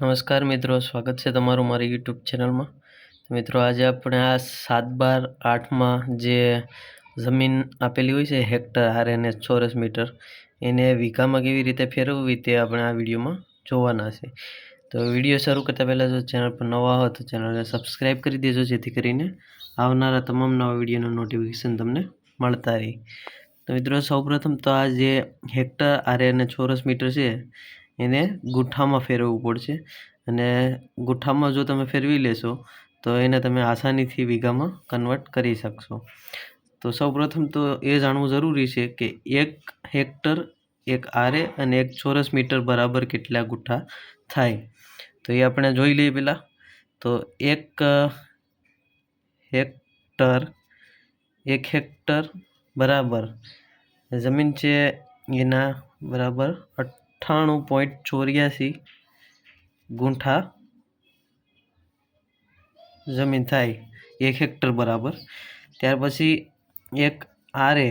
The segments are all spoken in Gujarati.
નમસ્કાર મિત્રો, સ્વાગત છે તમારું મારી યુટ્યુબ ચેનલમાં મિત્રો, આજે આપણે આ સાત બાર આઠમાં જે જમીન આપેલી હોય છે, હેક્ટર હારે ને ચોરસ મીટર, એને વીઘામાં કેવી રીતે ફેરવવી તે આપણે આ વિડીયોમાં જોવાના છે. તો વીડિયો શરૂ કરતાં પહેલાં જો ચેનલ પર નવા હો, તો ચેનલને સબસ્ક્રાઈબ કરી દેજો, જેથી કરીને આવનારા તમામ નવા વિડીયોનું નોટિફિકેશન તમને મળતા રહે. તો મિત્રો, સૌપ્રથમ તો આ જે હેક્ટર આરે અને ચોરસ મીટર છે એને ગુઠ્ઠામાં ફેરવવું પડશે. અને ગુઠ્ઠામાં જો તમે ફેરવી લેશો, તો એને તમે આસાનીથી વીઘામાં કન્વર્ટ કરી શકશો. તો સૌપ્રથમ તો એ જાણવું જરૂરી છે કે એક હેક્ટર, એક આરે અને એક ચોરસ મીટર બરાબર કેટલા ગુઠ્ઠા થાય. તો એ આપણે જોઈ લઈએ પહેલાં તો એક હેક્ટર એક હેક્ટર બરાબર. જમીન છે એના બરાબર અઠ્ઠાણું પોઈન્ટ ચોર્યાસી ગુંઠા જમીન થાય એક હેક્ટર બરાબર. ત્યાર પછી એક આરે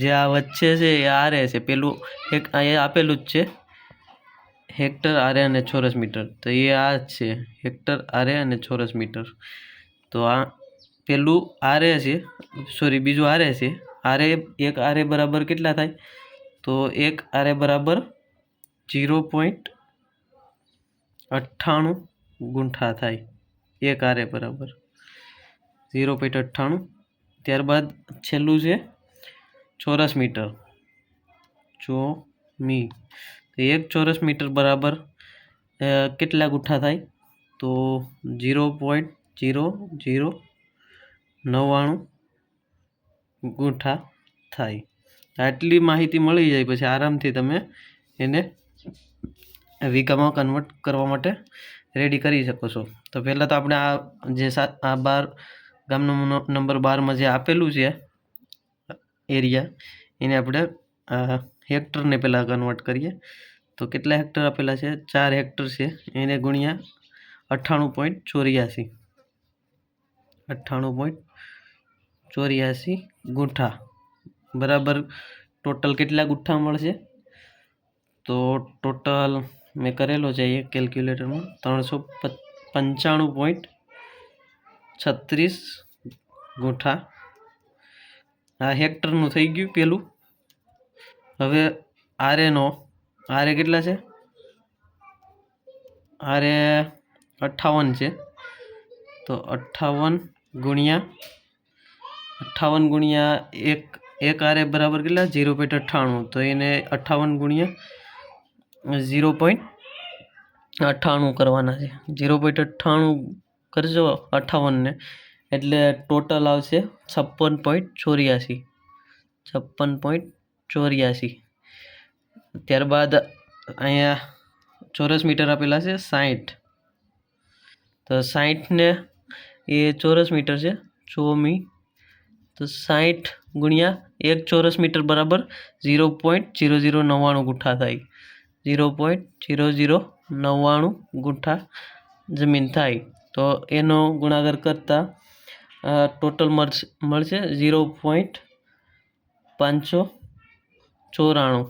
જે આ વચ્ચે છે એ આરે છે. પેલું એક અહીંયા આપેલું જ છે. હેક્ટર આરે અને ચોરસ મીટર. તો એ આ જ છે. હેક્ટર આરે અને ચોરસ મીટર. તો આ પેલું આરે છે. સોરી, બીજું આરે છે. આરે એક આરે બરાબર કેટલા થાય? તો એક આરે બરાબર જીરો પોઈન્ટ અઠ્ઠાણું ગુંઠા થાય. એક આરે બરાબર ઝીરો પોઈન્ટ અઠ્ઠાણું. ત્યારબાદ છેલ્લું છે ચોરસ મીટર. ચો મી એક ચોરસ મીટર બરાબર કેટલા ગુઠ્ઠા થાય? તો ઝીરો પોઈન્ટ ઝીરો ઝીરો નવ્વાણું ગુઠ્ઠા થાય. આટલી માહિતી મળી જાય પછી આરામથી તમે એને વીકામાં કન્વર્ટ કરવા માટે રેડી કરી શકો છો. તો પહેલાં તો આપણે આ જે સાત, આ બાર, ગામનો નંબર બારમાં જે આપેલું છે એરિયા એને આપણે હેક્ટરને પહેલાં કન્વર્ટ કરીએ. તો કેટલા હેક્ટર આપેલા છે? ચાર હેક્ટર છે. એને ગુણ્યા અઠ્ઠાણું પોઈન્ટ ચોર્યાસી. અઠ્ઠાણું પોઈન્ટ ચોર્યાસી ગુઠ્ઠા બરાબર ટોટલ કેટલા ગુઠ્ઠા મળશે? તો ટોટલ મેં કરેલો છે એ કેલ્ક્યુલેટરમાં ત્રણસો પંચાણું પોઈન્ટ છત્રીસ ગુઠ્ઠા આ હેક્ટરનું થઈ ગયું પેલું. હવે આરેનો આરે કેટલા છે? આરે અઠ્ઠાવન છે. તો અઠ્ઠાવન ગુણ્યા અઠ્ઠાવન ગુણ્યા એક એક આરે બરાબર કેટલા? ઝીરો પોઈન્ટ અઠ્ઠાણું. તો એને અઠ્ઠાવન ગુણ્યા ઝીરો પોઈન્ટ અઠ્ઠાણું કરવાના છે. ઝીરો પોઈન્ટ અઠ્ઠાણું કરજો અઠ્ઠાવનને. એટલે ટોટલ આવશે છપ્પન પોઈન્ટ ચોર્યાસી. છપ્પન પોઈન્ટ ચોર્યાસી. ત્યારબાદ અહીંયા ચોરસ મીટર આપેલા છે સાઠ તો સાઠને એ ચોરસ મીટર છે. ચોમી તો સાઠ ગુણ્યા એક ચોરસ મીટર બરાબર ઝીરો પોઈન્ટ ઝીરો ઝીરો નવ્વાણું ગુઠ્ઠા થાય. ઝીરો પોઈન્ટ ઝીરો ઝીરો નવ્વાણું ગુઠ્ઠા જમીન થાય. તો એનો ગુણાકાર કરતાં ટોટલ મળશે ઝીરો પોઈન્ટ પાંચસો ચોરાણું.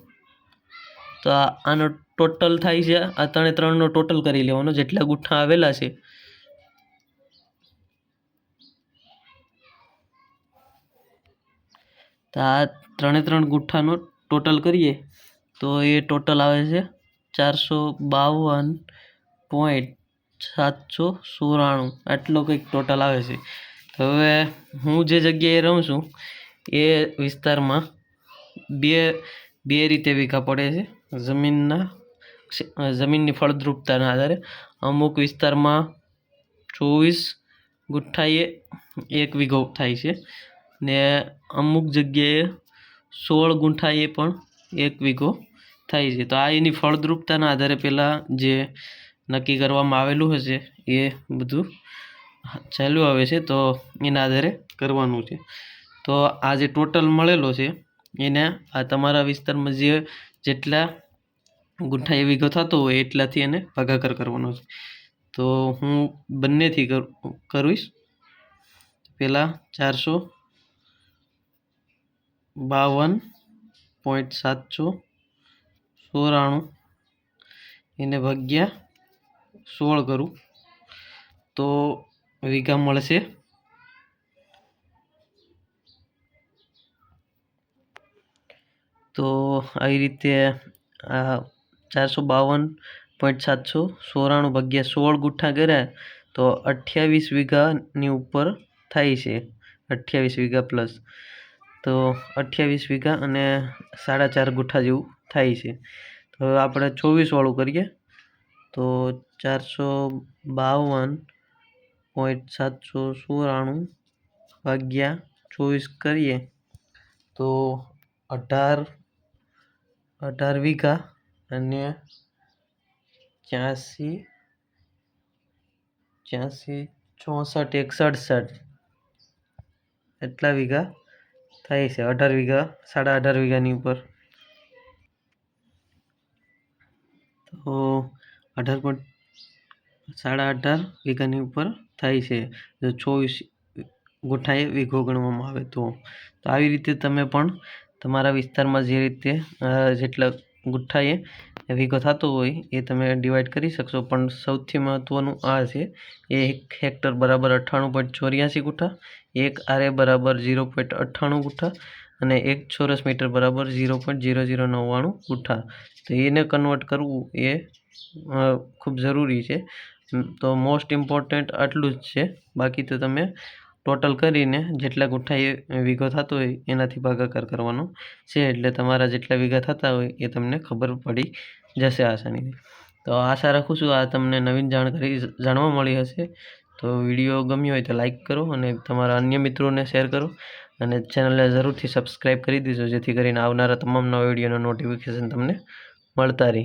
તો આનો ટોટલ થાય છે, આ ત્રણે ત્રણનો ટોટલ કરી લેવાનો, જેટલા ગુઠ્ઠા આવેલા છે. તો આ ત્રણે ત્રણ ગુઠ્ઠાનો ટોટલ કરીએ. તો એ ટોટલ આવે છે ચારસો બાવન પોઈન્ટ સાતસો ચોરાણું આટલો કંઈક ટોટલ આવે છે. હવે હું જે જગ્યાએ રહું છું એ વિસ્તારમાં બે બે રીતે વીઘા પડે છે. જમીનના જમીનની ફળદ્રુપતાના આધારે અમુક વિસ્તારમાં ચોવીસ ગુઠ્ઠાએ એક વીઘો થાય છે. ને અમુક જગ્યાએ સોળ ગુંઠાએ પણ એક વીઘો થાય છે. તો આ એની ફળદ્રુપતાના આધારે પહેલાં જે નક્કી કરવામાં આવેલું હશે એ બધું ચાલ્યું આવે છે. તો એના આધારે કરવાનું છે. તો આ જે ટોટલ મળેલો છે એને આ તમારા વિસ્તારમાં જે જેટલા ગુંઠા એ વીઘો થતો હોય એટલાથી એને ભાગાકાર કરવાનો છે. તો હું બંનેથી કરીશ. પહેલાં ચારસો બાવન પોઈન્ટ સાતસો ચોરાણું એને ભાગ્યા સોળ કરું. તો વીઘા મળશે તો આવી રીતે આ ચારસો બાવન પોઈન્ટ સાતસો ચોરાણું ભાગ્યા સોળ ગુઠ્ઠા કર્યા તો અઠ્યાવીસ વીઘાની ઉપર થાય છે. અઠ્યાવીસ વીઘા પ્લસ તો અઠ્યાવીસ વીઘા અને સાડા ચાર ગુઠ્ઠા જેવું થાય છે. તો હવે આપણે ચોવીસવાળું કરીએ. તો ચારસો બાવન પોઈન્ટ સાતસો ચોરાણું ભાગ્યા ચોવીસ કરીએ. તો અઢાર અઢાર વીઘા અને ત્યાંસી ત્યાંસી ચોસઠ એક સડસઠ એટલા વીઘા. થાય છે? અઢાર વીઘા? સાડા અઢાર વીઘાની ઉપર. તો અઢાર પોઈન્ટ સાડા અઢાર વીઘાની ઉપર થાય છે. જો ચોવીસ ગુઠ્ઠાએ વીઘો ગણવામાં આવે તો. તો આવી રીતે તમે પણ તમારા વિસ્તારમાં જે રીતે જેટલા ગુઠ્ઠાએ વીઘો થતો હોય એ તમે ડિવાઈડ કરી શકશો. પણ સૌથી મહત્ત્વનું આ છે, એક હેક્ટર બરાબર અઠ્ઠાણું પોઈન્ટ ચોર્યાસી ગુઠ્ઠા એક આરે બરાબર ઝીરો પોઈન્ટ અઠ્ઠાણું ગુઠ્ઠા અને એક ચોરસ મીટર બરાબર ઝીરો પોઈન્ટ ઝીરો ઝીરો નવ્વાણું ગુઠ્ઠા તો એને કન્વર્ટ કરવું એ ખૂબ જરૂરી છે. તો મોસ્ટ ઇમ્પોર્ટન્ટ આટલું જ છે. બાકી તો તમે ટોટલ કરીને જેટલા ગુઠ્ઠા એ વીઘો થતો હોય એનાથી ભાગાકાર કરવાનો છે. એટલે તમારા જેટલા વીઘા થતા હોય એ તમને ખબર પડી જશે આસાનીથી. તો આશા રાખું છું આ તમને નવીન જાણકારી જાણવા મળી હશે. તો વીડિયો ગમ્યો હોય તો લાઇક કરો અને તમારા અન્ય મિત્રોને શેર કરો. અને ચેનલને જરૂરથી સબસ્ક્રાઈબ કરી દેજો જેથી કરીને આવનારા તમામ નવા વિડીયોના નોટિફિકેશન તમને મળતા રહે.